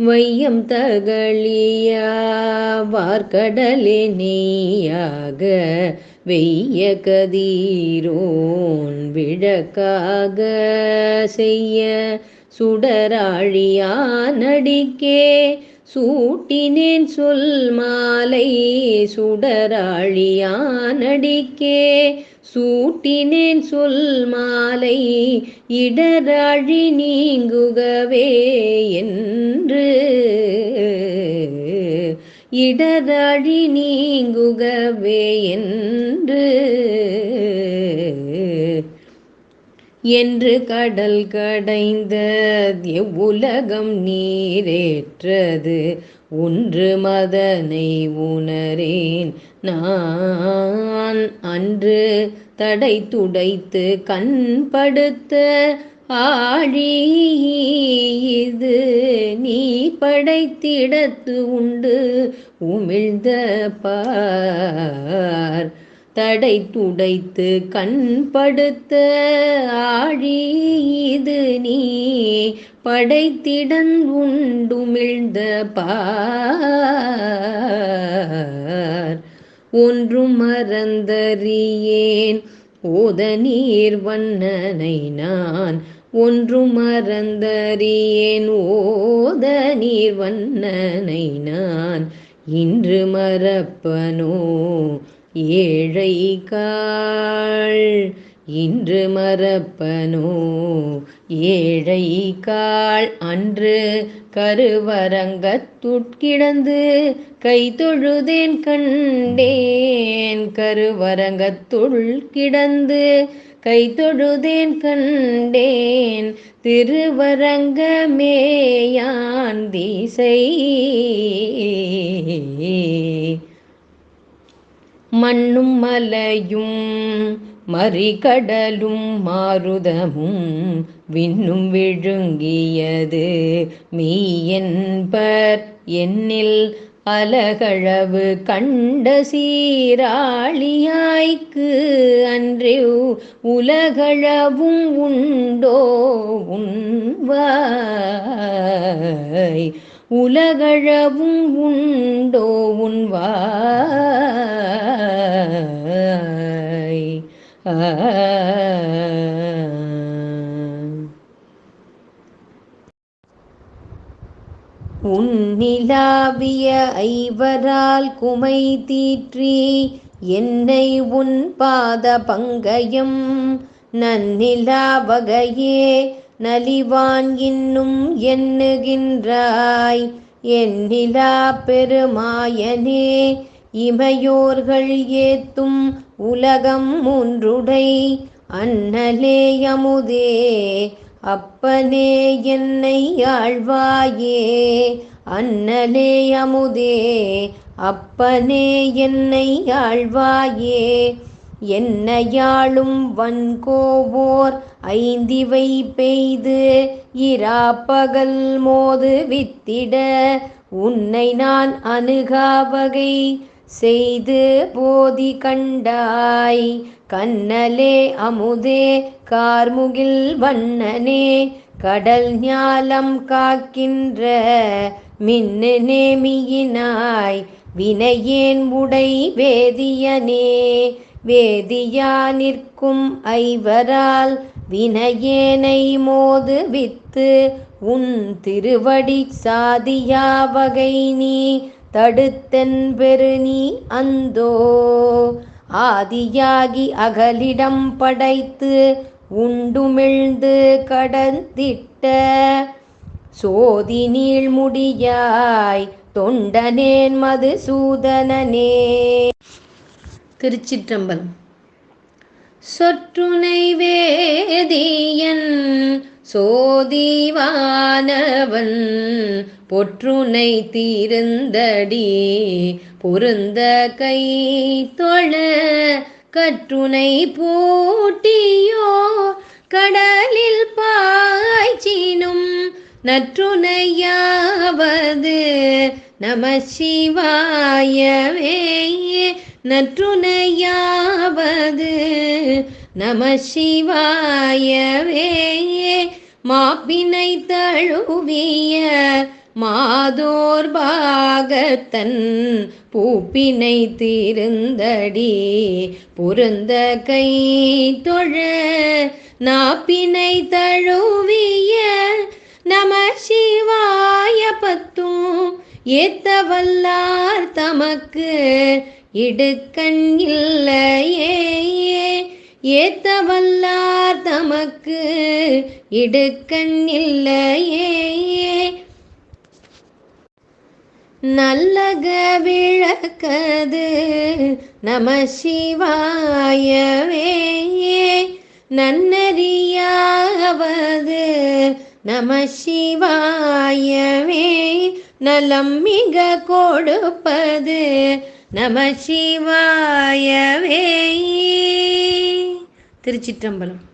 வையம் தகழிய வார்கடலே நீயாக வெய்ய கதீரோன் விழக்காக செய்ய சுடராழியா நடிக்கே சூட்டினேன் சொல் மாலை சுடராழியானடிக்கே. சூட்டினேன் சொல் மாலை இடராழி நீங்குகவே என்று. இடராழி நீங்குகவே என்று. என்று கடல் கடைந்த எவ்வுலகம் நீரேற்றது. ஒன்று மதனை உணரேன் நான். அன்று தடை துடைத்து கண்படுத்த ஆழி இது நீ படைத்திடத்து உண்டு. உமிழ்ந்த பா தடை துடைத்து கண்படுத்த ஆழி இது நீ. படைத்திடன் உண்டுமிழ்ந்த பார். ஒன்றும் மறந்தறியேன். ஓத நீர் வண்ணனை நான். ஒன்றும் மறந்தறியேன். ஓத நீர் வண்ணனை நான். இன்று மறப்பனோ? ஏழை காள் இன்று மறப்பனோ? ஏழை அன்று கருவரங்கத்துட்கிடந்து கை தொழுதேன் கண்டேன். கருவரங்கத்துள் கிடந்து கை தொழுதேன் கண்டேன். திருவரங்கமேயான் திசை மண்ணும் மலையும் மறிகடலும் மாருதமும் விண்ணும் விழுங்கியது. மெய்யென்பர் என்னில் அலகளவு கண்ட சீராளியாய்க்கு அன்றே உலகளவும் உண்டோ உண்வாய். உலகழவும் உண்டோ உன்வாய் உன்னிலாவிய ஐவரால் குமை தீற்றி என்னை உன் பாத பங்கயம் நன்னிலா வகையே நலிவான் இன்னும் எண்ணுகின்றாய். எண்ணிலா பெருமாயனே இமையோர்கள் ஏத்தும் உலகம் மூன்றுடை. அண்ணலே அமுதே அப்பனே என்னை ஆழ்வாயே. அண்ணலே அமுதே அப்பனே என்னை ஆழ்வாயே. என்னையாளும் வன்கோவோர் ஐந்திவை பெய்து இராப்பகல் மோது வித்திட உன்னை நான் அணுகாவகை செய்து போதி கண்டாய். கண்ணலே அமுதே கார்முகில் வண்ணனே கடல் ஞாலம் காக்கின்ற மின்னு நேமியினாய். வினையேன் உடை வேதியனே வேதியா நிற்கும் ஐவரால் வினையேனை மோது வித்து உன் திருவடி சாதியா வகை நீ தடுத்தென் பெரு நீ அந்தோ. ஆதியாகி அகலிடம் படைத்து உண்டுமிழ்ந்து கடந்திட்ட சோதி நீழ்முடியாய் தொண்டனேன் மதுசூதனனே. திருச்சிற்றம்பலம். சொற்றுனை வேதியன் சோதிவானவன் பொற்றுனை தீர்ந்தடி பொருந்த கை தொழ கற்றுனை பூட்டியோ கட நற்றுணையாவது நம சிவாயவே நற்றுணையாவது நம சிவாயவே மாப்பினை தழுவிய மாதோர் பாகத்தன் பூப்பினை திருந்தடி பொருந்த கை தொழ. நாப்பினை தழுவிய நம சிவாய பத்தும். ஏத்த வல்லார் தமக்கு இடுக்கண் இல்லையே. ஏத்த வல்லார் தமக்கு இடுக்கண் இல்லையே. நல்லக விளக்கது நம சிவாயவே. நன்னறியாவது நம சிவாயவே. நலம் மிக கொடுப்பது நம சிவாயவே. திருச்சிற்றம்பலம்.